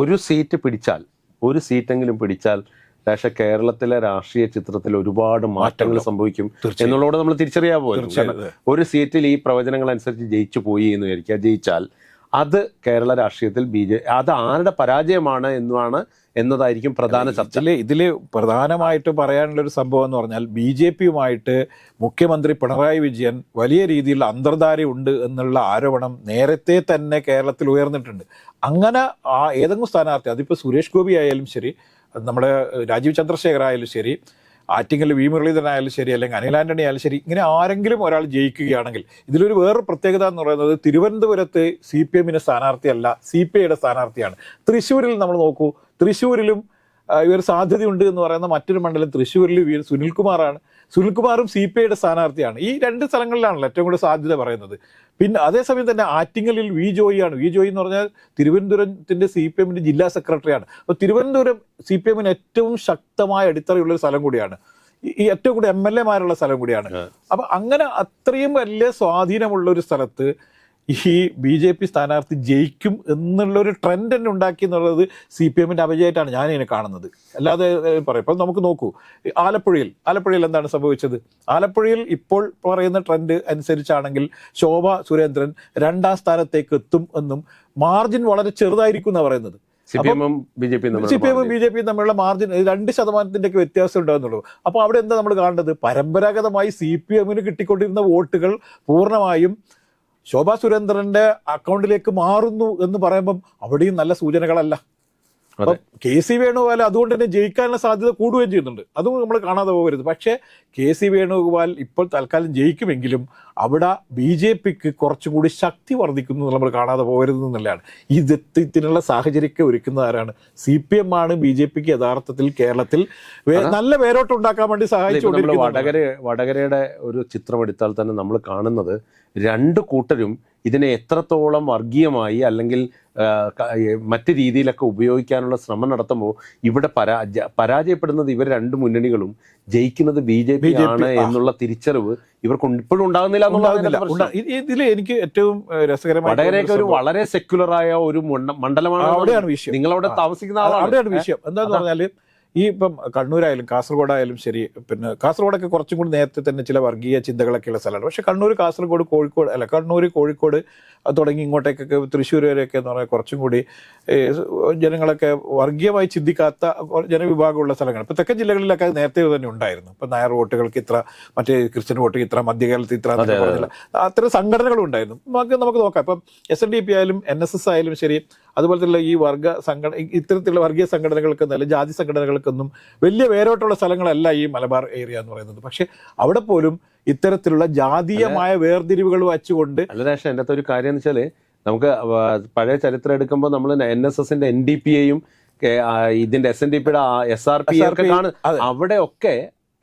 ഒരു സീറ്റ് പിടിച്ചാൽ ഒരു സീറ്റെങ്കിലും പിടിച്ചാൽ പക്ഷേ കേരളത്തിലെ രാഷ്ട്രീയ ചിത്രത്തിൽ ഒരുപാട് മാറ്റങ്ങൾ സംഭവിക്കും എന്നുള്ളതോടെ എന്നുള്ളത് നമ്മൾ തിരിച്ചറിയാൻ പോകും ഒരു സീറ്റിൽ ഈ പ്രവചനങ്ങൾ അനുസരിച്ച് ജയിച്ചു പോയി എന്ന് വിചാരിക്കുക ജയിച്ചാൽ അത് കേരള രാഷ്ട്രീയത്തിൽ ബി ജെ അത് ആരുടെ പരാജയമാണ് എന്നാണ് എന്നതായിരിക്കും പ്രധാന ചർച്ച. ഇതിൽ ഇതിൽ പ്രധാനമായിട്ട് പറയാനുള്ള ഒരു സംഭവം എന്ന് പറഞ്ഞാൽ ബി ജെ പിയുമായിട്ട് മുഖ്യമന്ത്രി പിണറായി വിജയൻ വലിയ രീതിയിലുള്ള അന്തർധാര ഉണ്ട് എന്നുള്ള ആരോപണം നേരത്തെ തന്നെ കേരളത്തിൽ ഉയർന്നിട്ടുണ്ട്. അങ്ങനെ ആ ഏതെങ്കിലും സ്ഥാനാർത്ഥി അതിപ്പോൾ സുരേഷ് ഗോപി ആയാലും ശരി നമ്മുടെ രാജീവ് ചന്ദ്രശേഖർ ആയാലും ശരി ആറ്റിങ്ങൽ വി മുരളീധരൻ ആയാലും ശരി അല്ലെങ്കിൽ അനിൽ ആന്റണി ആയാലും ശരി ഇങ്ങനെ ആരെങ്കിലും ഒരാൾ ജയിക്കുകയാണെങ്കിൽ ഇതിലൊരു വേറൊരു പ്രത്യേകത എന്ന് പറയുന്നത് തിരുവനന്തപുരത്ത് സി പി എമ്മിന്റെ സ്ഥാനാർത്ഥിയല്ല സി പി ഐയുടെ സ്ഥാനാർത്ഥിയാണ്. തൃശ്ശൂരിൽ നമ്മൾ നോക്കൂ തൃശ്ശൂരിലും ഇവർ സാധ്യതയുണ്ട് എന്ന് പറയുന്ന മറ്റൊരു മണ്ഡലം തൃശ്ശൂരിൽ വി സുനിൽകുമാറാണ്. സുനിൽകുമാറും സി പി ഐയുടെ സ്ഥാനാർത്ഥിയാണ്. ഈ രണ്ട് സ്ഥലങ്ങളിലാണല്ലോ ഏറ്റവും കൂടുതൽ സാധ്യത പറയുന്നത്. പിന്നെ അതേസമയം തന്നെ ആറ്റിങ്ങലിൽ വി ജോയിയാണ്. വി ജോയി എന്ന് പറഞ്ഞാൽ തിരുവനന്തപുരത്തിന്റെ സി പി എമ്മിന്റെ ജില്ലാ സെക്രട്ടറിയാണ്. അപ്പോൾ തിരുവനന്തപുരം സി പി എമ്മിന് ഏറ്റവും ശക്തമായ അടിത്തറയുള്ള ഒരു സ്ഥലം കൂടിയാണ്. ഈ- ഈ ഏറ്റവും കൂടുതൽ എം എൽ എമാരുള്ള സ്ഥലം കൂടിയാണ്. അപ്പം അങ്ങനെ അത്രയും വലിയ സ്വാധീനമുള്ള ഒരു സ്ഥലത്ത് ഈ ബി ജെ പി സ്ഥാനാർത്ഥി ജയിക്കും എന്നുള്ളൊരു ട്രെൻഡ് തന്നെ ഉണ്ടാക്കി എന്നുള്ളത് സി പി എമ്മിന്റെ അപജയമായിട്ടാണ് ഞാൻ ഇതിനെ കാണുന്നത്. അല്ലാതെ പറയും. ഇപ്പം നമുക്ക് നോക്കൂ. ആലപ്പുഴയിൽ ആലപ്പുഴയിൽ എന്താണ് സംഭവിച്ചത്? ആലപ്പുഴയിൽ ഇപ്പോൾ പറയുന്ന ട്രെൻഡ് അനുസരിച്ചാണെങ്കിൽ ശോഭ സുരേന്ദ്രൻ രണ്ടാം സ്ഥാനത്തേക്ക് എത്തും എന്നും മാർജിൻ വളരെ ചെറുതായിരിക്കും എന്നാണ് പറയുന്നത്. സി പി എമ്മും ബി ജെ പിയും സി പി എമ്മും ബി ജെ പിയും തമ്മിലുള്ള മാർജിൻ രണ്ട് ശതമാനത്തിന്റെ ഒക്കെ വ്യത്യാസം ഉണ്ടാകുന്നുള്ളൂ. അപ്പോൾ അവിടെ എന്താ നമ്മൾ കാണേണ്ടത്? പരമ്പരാഗതമായി സി പി എമ്മിന് കിട്ടിക്കൊണ്ടിരുന്ന വോട്ടുകൾ പൂർണമായും ശോഭാ സുരേന്ദ്രന്റെ അക്കൗണ്ടിലേക്ക് മാറുന്നു എന്ന് പറയുമ്പം അവിടെയും നല്ല സൂചനകളല്ല. അതെ. കെ സി വേണുഗോപാൽ അതുകൊണ്ട് തന്നെ ജയിക്കാനുള്ള സാധ്യത കൂടുകയും ചെയ്യുന്നുണ്ട്. അതും നമ്മൾ കാണാതെ പോകരുത്. പക്ഷേ കെ സി വേണുഗോപാൽ ഇപ്പോൾ തൽക്കാലം ജയിക്കുമെങ്കിലും അവിടെ ബി ജെ പിക്ക് കുറച്ചും കൂടി ശക്തി വർദ്ധിക്കുന്നു നമ്മൾ കാണാതെ പോകരുത് എന്നുള്ളതാണ്. ഈ ദത്തിനുള്ള സാഹചര്യമൊക്കെ ഒരുക്കുന്നത് ആരാണ്? സി പി എം ആണ് ബി ജെ പിക്ക് യഥാർത്ഥത്തിൽ കേരളത്തിൽ നല്ല വേരോട്ടുണ്ടാക്കാൻ വേണ്ടി സഹായിച്ചുകൊണ്ടിരിക്കും സഹായിച്ചുകൊണ്ടിരിക്കുന്നത് വടകര വടകരയുടെ ഒരു ചിത്രം എടുത്താൽ തന്നെ നമ്മൾ കാണുന്നത് രണ്ട് കൂട്ടരും ഇതിനെ എത്രത്തോളം വർഗീയമായി അല്ലെങ്കിൽ മറ്റ് രീതിയിലൊക്കെ ഉപയോഗിക്കാനുള്ള ശ്രമം നടത്തുമ്പോൾ ഇവിടെ പരാജ പരാജയപ്പെടുന്നത് ഇവർ രണ്ട് മുന്നണികളും ജയിക്കുന്നത് ബി ജെ പി ആണ് എന്നുള്ള തിരിച്ചറിവ് ഇവർക്ക് ഇപ്പോഴും ഉണ്ടാകുന്നില്ല എന്നുള്ളതാണ് ഉണ്ടാകുന്നില്ല ഇതിന്റെ ഉണ്ടാ- പ്രശ്നം. ഇ- ഇതിൽ എനിക്ക് ഏറ്റവും രസകരമായി ഒരു വളരെ സെക്യുലറായ ഒരു മണ്ഡലമാണ് അവിടെയാണ് വിഷയം. നിങ്ങൾ അവിടെ താമസിക്കുന്ന ആളാണ്. അവിടെയാണ് വിഷയം. എന്താന്ന് പറഞ്ഞാൽ ഈ ഇപ്പം കണ്ണൂരായാലും കാസർഗോഡായാലും ശരി പിന്നെ കാസർഗോഡൊക്കെ കുറച്ചും കൂടി നേരത്തെ തന്നെ ചില വർഗീയ ചിന്തകളൊക്കെയുള്ള സ്ഥലമാണ്. പക്ഷേ കണ്ണൂർ കാസർഗോഡ് കോഴിക്കോട് അല്ല കണ്ണൂർ കോഴിക്കോട് തുടങ്ങി ഇങ്ങോട്ടേക്കൊക്കെ തൃശ്ശൂർ വരെയൊക്കെ എന്ന് പറഞ്ഞാൽ കുറച്ചും കൂടി ജനങ്ങളൊക്കെ വർഗീയമായി ചിന്തിക്കാത്ത ജനവിഭാഗമുള്ള സ്ഥലങ്ങൾ ഇപ്പം തെക്കൻ ജില്ലകളിലൊക്കെ നേരത്തെ തന്നെ ഉണ്ടായിരുന്നു. ഇപ്പം നായർ വോട്ടുകൾക്ക് ഇത്ര മറ്റേ ക്രിസ്ത്യൻ വോട്ടുകൾ ഇത്ര മധ്യകേരളത്തിൽ ഇത്ര. പറഞ്ഞില്ല. അത്തരം സംഘടനകളും ഉണ്ടായിരുന്നു. നമുക്ക് നമുക്ക് നോക്കാം. ഇപ്പം എസ് എൻ ഡി പി ആയാലും എൻ എസ് എസ് ആയാലും ശരി അതുപോലെ തന്നെ ഈ വർഗ സംഘടന ഇത്തരത്തിലുള്ള വർഗീയ സംഘടനകൾക്ക് നല്ല ജാതി സംഘടനകൾക്കൊന്നും വലിയ വേരോട്ടുള്ള സ്ഥലങ്ങളല്ല ഈ മലബാർ ഏരിയ എന്ന് പറയുന്നത്. പക്ഷെ അവിടെ പോലും ഇത്തരത്തിലുള്ള ജാതീയമായ വേർതിരിവുകൾ വച്ചുകൊണ്ട് അല്ല രാഷ്ട്രം എന്റെ അകത്ത് ഒരു കാര്യം എന്ന് വെച്ചാൽ നമുക്ക് പഴയ ചരിത്രം എടുക്കുമ്പോൾ നമ്മൾ എൻ എസ് എസിന്റെ എൻ ഡി പി എയും ഇതിന്റെ എസ് എൻ ഡി പിയുടെ എസ് ആർ പി ഒക്കെ കാണും. അവിടെ ഒക്കെ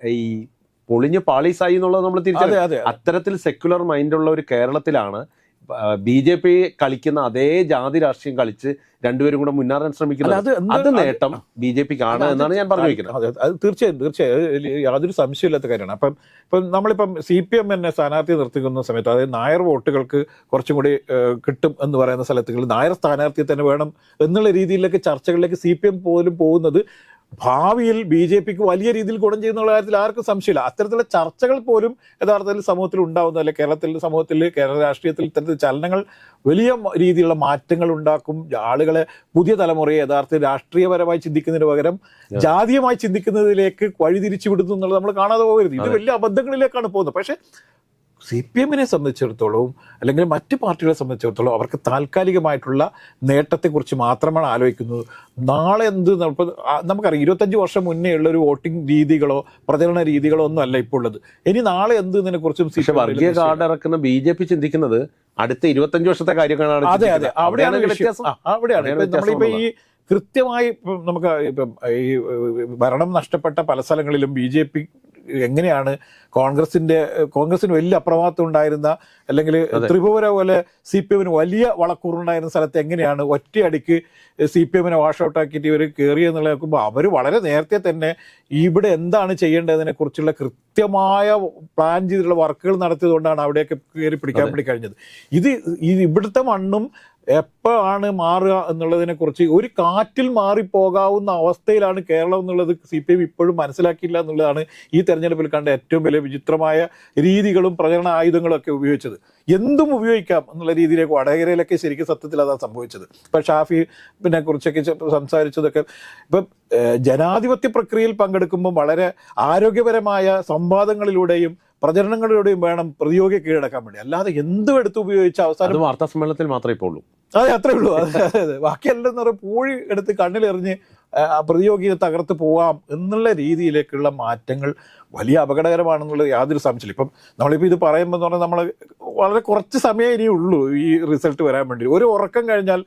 ഈ പൊളിഞ്ഞ് പാളീസായി എന്നുള്ളത് നമ്മൾ തിരിച്ചറിയാം. അത്തരത്തിൽ സെക്യുലർ മൈൻഡുള്ള ഒരു കേരളത്തിലാണ് ബി ജെ പി കളിക്കുന്ന അതേ ജാതി രാഷ്ട്രീയം കളിച്ച് രണ്ടുപേരും കൂടെ മുന്നേറാൻ ശ്രമിക്കുന്നത് അത് നേട്ടം ബി ജെ പി ആണ് എന്നാണ് ഞാൻ പറഞ്ഞു വയ്ക്കുന്നത് അതെ, അത് തീർച്ചയായും തീർച്ചയായും. യാതൊരു സംശയമില്ലാത്ത കാര്യമാണ്. അപ്പം ഇപ്പം നമ്മളിപ്പം സി പി എം എന്നെ സ്ഥാനാർത്ഥി നിർത്തിക്കുന്ന സമയത്ത് അതായത് നായർ വോട്ടുകൾക്ക് കുറച്ചും കൂടി കിട്ടും എന്ന് പറയുന്ന സ്ഥലത്തുകൾ നായർ സ്ഥാനാർത്ഥിയെ തന്നെ വേണം എന്നുള്ള രീതിയിലൊക്കെ ചർച്ചകളിലേക്ക് സി പി എം പോലും പോകുന്നത് ഭാവിയിൽ ബി ജെ പിക്ക് വലിയ രീതിയിൽ ഗുണം ചെയ്യുന്നുള്ള കാര്യത്തിൽ ആർക്കും സംശയമില്ല. അത്തരത്തിലുള്ള ചർച്ചകൾ പോലും യഥാർത്ഥത്തിൽ സമൂഹത്തിൽ ഉണ്ടാവുന്ന അല്ലെ കേരളത്തിൽ സമൂഹത്തിൽ കേരള രാഷ്ട്രീയത്തിൽ ഇത്തരത്തിൽ ചലനങ്ങൾ വലിയ രീതിയിലുള്ള മാറ്റങ്ങൾ ഉണ്ടാക്കും. ആളുകളെ പുതിയ തലമുറയെ യഥാർത്ഥത്തിൽ രാഷ്ട്രീയപരമായി ചിന്തിക്കുന്നതിന് പകരം ജാതീയമായി ചിന്തിക്കുന്നതിലേക്ക് വഴിതിരിച്ചു വിടുന്നു എന്നുള്ളത് നമ്മൾ കാണാതെ പോകരുത്. ഇത് വലിയ അബദ്ധങ്ങളിലേക്കാണ് പോകുന്നത്. പക്ഷേ സി പി എമ്മിനെ സംബന്ധിച്ചിടത്തോളവും അല്ലെങ്കിൽ മറ്റ് പാർട്ടികളെ സംബന്ധിച്ചിടത്തോളം അവർക്ക് താൽക്കാലികമായിട്ടുള്ള നേട്ടത്തെക്കുറിച്ച് മാത്രമാണ് ആലോചിക്കുന്നത്. നാളെ എന്ത് നമുക്കറിയാം ഇരുപത്തഞ്ച് വർഷം മുന്നേ ഉള്ള ഒരു വോട്ടിംഗ് രീതികളോ പ്രചരണ രീതികളോ ഒന്നും അല്ല ഇപ്പോൾ ഉള്ളത്. ഇനി നാളെ എന്ത് ഇതിനെ കുറിച്ചും സി വർഗീയ കാർഡ് ഇറക്കുന്ന ബി ജെ പി ചിന്തിക്കുന്നത് അടുത്ത ഇരുപത്തഞ്ച് വർഷത്തെ കാര്യങ്ങളാണ് അതെ അതെ. അവിടെയാണ്. വ്യത്യാസം. അവിടെയാണ്. നമ്മളിപ്പോ ഈ കൃത്യമായി ഇപ്പം നമുക്ക് ഇപ്പം ഈ ഭരണം നഷ്ടപ്പെട്ട പല സ്ഥലങ്ങളിലും ബി ജെ പി എങ്ങനെയാണ് കോൺഗ്രസിന്റെ കോൺഗ്രസിന് വലിയ അപ്രമാദം ഉണ്ടായിരുന്ന അല്ലെങ്കിൽ ത്രിപുര പോലെ സി പി എമ്മിന് വലിയ വളക്കൂറുണ്ടായിരുന്ന സ്ഥലത്ത് എങ്ങനെയാണ് ഒറ്റയടിക്ക് സി പി എമ്മിനെ വാഷ് ഔട്ടാക്കിയിട്ട് ഇവർ കയറി എന്നുള്ള നോക്കുമ്പോൾ അവർ വളരെ നേരത്തെ തന്നെ ഇവിടെ എന്താണ് ചെയ്യേണ്ടതിനെ കുറിച്ചുള്ള കൃത്യമായ പ്ലാൻ ചെയ്തിട്ടുള്ള വർക്കുകൾ നടത്തിയതുകൊണ്ടാണ് അവിടെയൊക്കെ കയറി പിടിക്കാൻ വേണ്ടി കഴിഞ്ഞത്. ഇത് ഇവിടുത്തെ മണ്ണും എപ്പോഴാണ് മാറുക എന്നുള്ളതിനെ കുറിച്ച് ഒരു കാറ്റിൽ മാറിപ്പോകാവുന്ന അവസ്ഥയിലാണ് കേരളം എന്നുള്ളത് സി പി എം ഇപ്പോഴും മനസ്സിലാക്കിയില്ല എന്നുള്ളതാണ് ഈ തെരഞ്ഞെടുപ്പിൽ കണ്ട ഏറ്റവും വലിയ വിചിത്രമായ രീതികളും പ്രചരണ ആയുധങ്ങളും ഒക്കെ ഉപയോഗിച്ചത്. എന്തും ഉപയോഗിക്കാം എന്നുള്ള രീതിയിലേക്ക് വടകരയിലൊക്കെ ശരിക്കും സത്യത്തിൽ അതാണ് സംഭവിച്ചത്. ഇപ്പൊ ഷാഫി പിന്നെ കുറിച്ചൊക്കെ സംസാരിച്ചതൊക്കെ ഇപ്പം ജനാധിപത്യ പ്രക്രിയയിൽ പങ്കെടുക്കുമ്പോൾ വളരെ ആരോഗ്യപരമായ സംവാദങ്ങളിലൂടെയും പ്രചരണങ്ങളിലൂടെയും വേണം പ്രതിയോഗിയെ കീഴടക്കാൻ വേണ്ടി. അല്ലാതെ എന്തും എടുത്ത് ഉപയോഗിച്ച അവസാനം വാർത്താ സമ്മേളനത്തിൽ മാത്രമേ ഇപ്പോൾ ഉള്ളൂ അതെ അത്രേ ഉള്ളൂ. അതെ അതെ അതെ. ബാക്കിയെല്ലാം എന്ന് പറഞ്ഞാൽ പൂഴി എടുത്ത് കണ്ണിലെറിഞ്ഞ് പ്രതിയോഗിയെ തകർത്ത് പോവാം എന്നുള്ള രീതിയിലേക്കുള്ള മാറ്റങ്ങൾ വലിയ അപകടകരമാണെന്നുള്ളത് യാതൊരു സംശയമില്ല. ഇപ്പം നമ്മളിപ്പോൾ ഇത് പറയുമ്പോൾ എന്ന് പറഞ്ഞാൽ നമ്മൾ വളരെ കുറച്ച് സമയം ഇനി ഉള്ളൂ ഈ റിസൾട്ട് വരാൻ വേണ്ടി. ഒരു ഉറക്കം കഴിഞ്ഞാൽ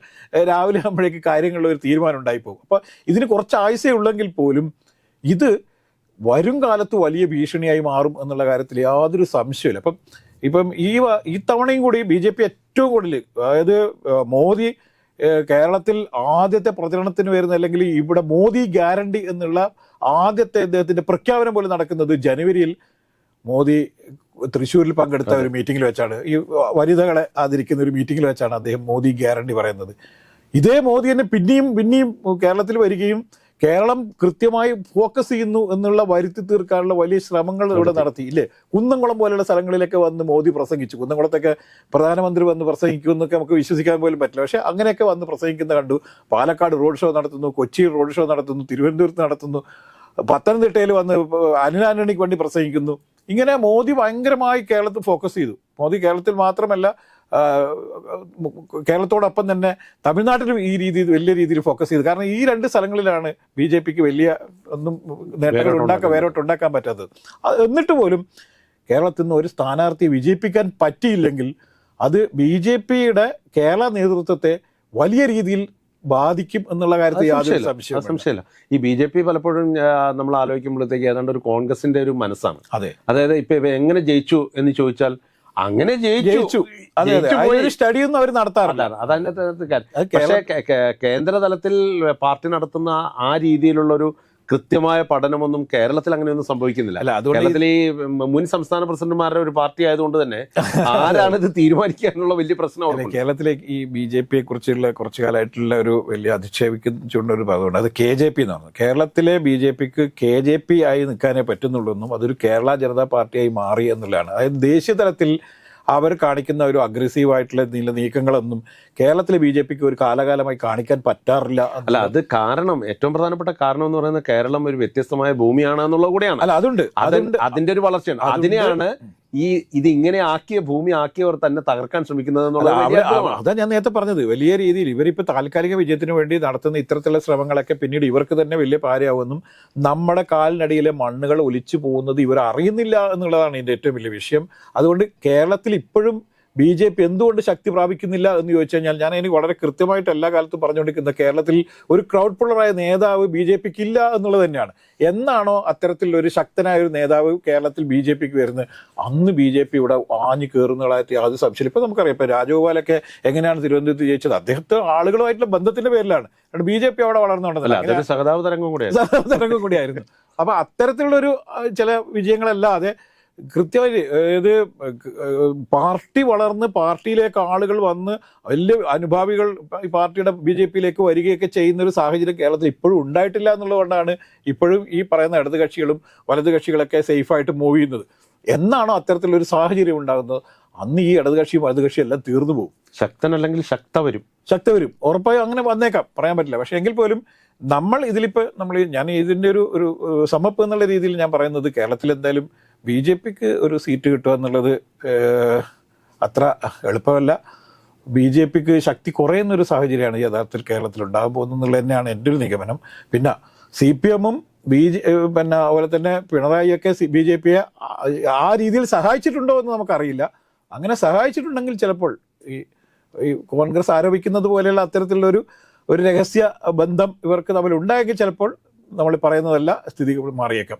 രാവിലെ ആകുമ്പോഴേക്ക് കാര്യങ്ങളിൽ ഒരു തീരുമാനം ഉണ്ടായിപ്പോകും. അപ്പോൾ ഇതിന് കുറച്ച് ആയുസേ ഉള്ളെങ്കിൽ പോലും ഇത് വരും കാലത്ത് വലിയ ഭീഷണിയായി മാറും എന്നുള്ള കാര്യത്തിൽ യാതൊരു സംശയമില്ല അപ്പം ഇപ്പം ഈ ഈ തവണയും കൂടി ബി ജെ പി ഏറ്റവും കൂടുതൽ അതായത് മോദി കേരളത്തിൽ ആദ്യത്തെ പ്രചരണത്തിന് വരുന്ന അല്ലെങ്കിൽ ഇവിടെ മോദി ഗ്യാരണ്ടി എന്നുള്ള ആദ്യത്തെ അദ്ദേഹത്തിന്റെ പ്രഖ്യാപനം പോലെ നടക്കുന്നത് ജനുവരിയിൽ മോദി തൃശ്ശൂരിൽ പങ്കെടുത്ത ഒരു മീറ്റിംഗിൽ വെച്ചാണ്. ഈ വനിതകളെ ആദരിക്കുന്ന ഒരു മീറ്റിംഗിൽ വെച്ചാണ് അദ്ദേഹം മോദി ഗ്യാരണ്ടി പറയുന്നത്. ഇതേ മോദി തന്നെ പിന്നെയും പിന്നെയും കേരളത്തിൽ വരികയും കേരളം കൃത്യമായി ഫോക്കസ് ചെയ്യുന്നു എന്നുള്ള വരുത്തി തീർക്കാനുള്ള വലിയ ശ്രമങ്ങൾ ഇവിടെ നടത്തി. ഇല്ലേ? കുന്നംകുളം പോലെയുള്ള സ്ഥലങ്ങളിലൊക്കെ വന്ന് മോദി പ്രസംഗിച്ചു. കുന്നംകുളത്തൊക്കെ പ്രധാനമന്ത്രി വന്ന് പ്രസംഗിക്കും എന്നൊക്കെ നമുക്ക് വിശ്വസിക്കാൻ പോലും പറ്റില്ല. പക്ഷേ അങ്ങനെയൊക്കെ വന്ന് പ്രസംഗിക്കുന്ന കണ്ടു. പാലക്കാട് റോഡ് ഷോ നടത്തുന്നു കൊച്ചി റോഡ് ഷോ നടത്തുന്നു തിരുവനന്തപുരത്ത് നടത്തുന്നു. പത്തനംതിട്ടയിൽ വന്ന് അനുനാനണിക്ക് വേണ്ടി പ്രസംഗിക്കുന്നു. ഇങ്ങനെ മോദി ഭയങ്കരമായി കേരളത്തിൽ ഫോക്കസ് ചെയ്തു. മോദി കേരളത്തിൽ മാത്രമല്ല കേരളത്തോടൊപ്പം തന്നെ തമിഴ്നാട്ടിലും ഈ രീതിയിൽ വലിയ രീതിയിൽ ഫോക്കസ് ചെയ്ത്. കാരണം ഈ രണ്ട് സ്ഥലങ്ങളിലാണ് ബി ജെ പിക്ക് വലിയ ഒന്നും നേട്ടങ്ങൾ ഉണ്ടാക്കാൻ വേരോട്ട് ഉണ്ടാക്കാൻ പറ്റാത്തത്. എന്നിട്ട് പോലും കേരളത്തിൽ നിന്ന് ഒരു സ്ഥാനാർത്ഥിയെ വിജയിപ്പിക്കാൻ പറ്റിയില്ലെങ്കിൽ അത് ബി ജെ പിയുടെ കേരള നേതൃത്വത്തെ വലിയ രീതിയിൽ ബാധിക്കും എന്നുള്ള കാര്യത്തിൽ യാതൊരു സംശയമില്ല. ഈ ബി ജെ പി പലപ്പോഴും നമ്മൾ ആലോചിക്കുമ്പോഴത്തേക്ക് ഏതാണ്ട് ഒരു കോൺഗ്രസിന്റെ ഒരു മനസ്സാണ്. അതെ. അതായത് ഇപ്പൊ എങ്ങനെ ജയിച്ചു എന്ന് ചോദിച്ചാൽ അങ്ങനെ ജയിച്ചു. സ്റ്റഡിയൊന്നും അവർ നടത്താറില്ല. അതാണ്. അതതിനകത്ത് കേന്ദ്ര തലത്തിൽ പാർട്ടി നടത്തുന്ന ആ രീതിയിലുള്ള ഒരു കൃത്യമായ പഠനമൊന്നും കേരളത്തിൽ അങ്ങനെയൊന്നും സംഭവിക്കുന്നില്ല. അല്ല അതുകൊണ്ട് കേരളത്തിൽ ഈ മുൻ സംസ്ഥാന പ്രസിഡന്റുമാരുടെ ഒരു പാർട്ടി ആയതുകൊണ്ട് തന്നെ ആരാണ് ഇത് തീരുമാനിക്കാനുള്ള വലിയ പ്രശ്നമാണ് കേരളത്തിലെ ഈ ബി ജെ പിയെ കുറിച്ചുള്ള കുറച്ചു കാലമായിട്ടുള്ള ഒരു വലിയ അധിക്ഷേപിച്ചുകൊണ്ട് ഒരു പദമുണ്ട് അത് കെ ജെ പി എന്നാണ്. കേരളത്തിലെ ബി ജെ പിക്ക് കെ ജെ പി ആയി നിൽക്കാനേ പറ്റുന്നുള്ളൂ എന്നും അതൊരു കേരള ജനതാ പാർട്ടിയായി മാറി എന്നുള്ളതാണ്. അതായത് ദേശീയ തലത്തിൽ അവർ കാണിക്കുന്ന ഒരു അഗ്രസീവ് ആയിട്ടുള്ള നീല നീക്കങ്ങളൊന്നും കേരളത്തിലെ ബി ജെ പിക്ക് ഒരു കാലകാലമായി കാണിക്കാൻ പറ്റാറില്ല അല്ല അത് കാരണം ഏറ്റവും പ്രധാനപ്പെട്ട കാരണം എന്ന് പറയുന്നത് കേരളം ഒരു വ്യത്യസ്തമായ ഭൂമിയാണ് എന്നുള്ളത് കൂടിയാണ്. അല്ല അതുണ്ട് അത് അതുണ്ട്. അതിന്റെ ഒരു വളർച്ചയാണ്. അതിനെയാണ് ഈ ഇത് ഇങ്ങനെ ആക്കിയ ഭൂമി ആക്കിയവർ തന്നെ തകർക്കാൻ ശ്രമിക്കുന്നത് അതാ ഞാൻ നേരത്തെ പറഞ്ഞത്. വലിയ രീതിയിൽ ഇവരിപ്പോ താൽക്കാലിക വിജയത്തിന് വേണ്ടി നടത്തുന്ന ഇത്തരത്തിലുള്ള ശ്രമങ്ങളൊക്കെ പിന്നീട് ഇവർക്ക് തന്നെ വലിയ പാരയാവുമെന്നും നമ്മുടെ കാലിനടിയിലെ മണ്ണുകൾ ഒലിച്ചു പോകുന്നത് ഇവർ അറിയുന്നില്ല എന്നുള്ളതാണ് ഇതിന്റെ ഏറ്റവും വലിയ വിഷയം. അതുകൊണ്ട് കേരളത്തിൽ ഇപ്പോഴും ബി ജെ പി എന്തുകൊണ്ട് ശക്തി പ്രാപിക്കുന്നില്ല എന്ന് ചോദിച്ചു കഴിഞ്ഞാൽ ഞാൻ എനിക്ക് വളരെ കൃത്യമായിട്ട് എല്ലാ കാലത്തും പറഞ്ഞുകൊണ്ടിരിക്കുന്ന കേരളത്തിൽ ഒരു ക്രൗഡ് പുള്ളറായ നേതാവ് ബി ജെ പിക്ക് ഇല്ല എന്നുള്ളത് തന്നെയാണ്. എന്നാണോ അത്തരത്തിലുള്ള ഒരു ശക്തനായ ഒരു നേതാവ് കേരളത്തിൽ ബി ജെ പിക്ക് വരുന്നത്? അന്ന് ബി ജെ പി ഇവിടെ ആഞ്ഞു കയറുന്നതായിട്ട് യാതൊരു സംശയം ഇപ്പം നമുക്കറിയാം ഇപ്പം രാജഗോപാലൊക്കെ എങ്ങനെയാണ് തിരുവനന്തപുരത്ത് ജയിച്ചത്? അദ്ദേഹത്തെ ആളുകളുമായിട്ടുള്ള ബന്ധത്തിന്റെ പേരിലാണ്. ബി ജെ പി അവിടെ വളർന്നുകൊണ്ടല്ല സഹതാപ തരംഗം കൂടിയാണ് തരംഗം കൂടിയായിരുന്നു. അപ്പൊ അത്തരത്തിലുള്ള ഒരു ചില വിജയങ്ങളല്ലാതെ കൃത്യമായി ഏത് പാർട്ടി വളർന്ന് പാർട്ടിയിലേക്ക് ആളുകൾ വന്ന് വലിയ അനുഭാവികൾ ഈ പാർട്ടിയുടെ ബി ജെ പിയിലേക്ക് വരികയൊക്കെ ചെയ്യുന്ന ഒരു സാഹചര്യം കേരളത്തിൽ ഇപ്പോഴും ഉണ്ടായിട്ടില്ല എന്നുള്ളതുകൊണ്ടാണ് ഇപ്പോഴും ഈ പറയുന്ന ഇടത് കക്ഷികളും വലത് കക്ഷികളൊക്കെ സേഫായിട്ട് മൂവ് ചെയ്യുന്നത്. എന്നാണോ അത്തരത്തിലൊരു സാഹചര്യം ഉണ്ടാകുന്നത്? അന്ന് ഈ ഇടത് കക്ഷിയും വലത് കക്ഷിയും എല്ലാം തീർന്നു പോകും. ശക്തനല്ലെങ്കിൽ ശക്ത വരും. ശക്ത വരും. ഉറപ്പായും അങ്ങനെ വന്നേക്കാം. പറയാൻ പറ്റില്ല. പക്ഷെ എങ്കിൽ പോലും നമ്മൾ ഇതിലിപ്പോൾ നമ്മൾ ഞാൻ ഇതിന്റെ ഒരു ഒരു സമപ്പ് എന്നുള്ള രീതിയിൽ ഞാൻ പറയുന്നത് കേരളത്തിൽ എന്തായാലും ബി ജെ പിക്ക് ഒരു സീറ്റ് കിട്ടുക എന്നുള്ളത് അത്ര എളുപ്പമല്ല. ബി ജെ പിക്ക് ശക്തി കുറയുന്നൊരു സാഹചര്യമാണ് യഥാർത്ഥത്തിൽ കേരളത്തിൽ ഉണ്ടാകാൻ പോകുന്നത് എന്നുള്ളത് തന്നെയാണ് എന്റെ ഒരു നിഗമനം. പിന്നെ സി പി എമ്മും ബി ജെ പിന്നെ അതുപോലെ തന്നെ പിണറായിയൊക്കെ ബി ജെ പിയെ ആ രീതിയിൽ സഹായിച്ചിട്ടുണ്ടോ എന്ന് നമുക്കറിയില്ല. അങ്ങനെ സഹായിച്ചിട്ടുണ്ടെങ്കിൽ ചിലപ്പോൾ ഈ ഈ കോൺഗ്രസ് ആരോപിക്കുന്നത് പോലെയുള്ള അത്തരത്തിലുള്ള ഒരു ഒരു രഹസ്യ ബന്ധം ഇവർക്ക് തമ്മിൽ ഉണ്ടായെങ്കിൽ ചിലപ്പോൾ നമ്മൾ പറയുന്നതല്ല സ്ഥിതി മാറിയേക്കാം.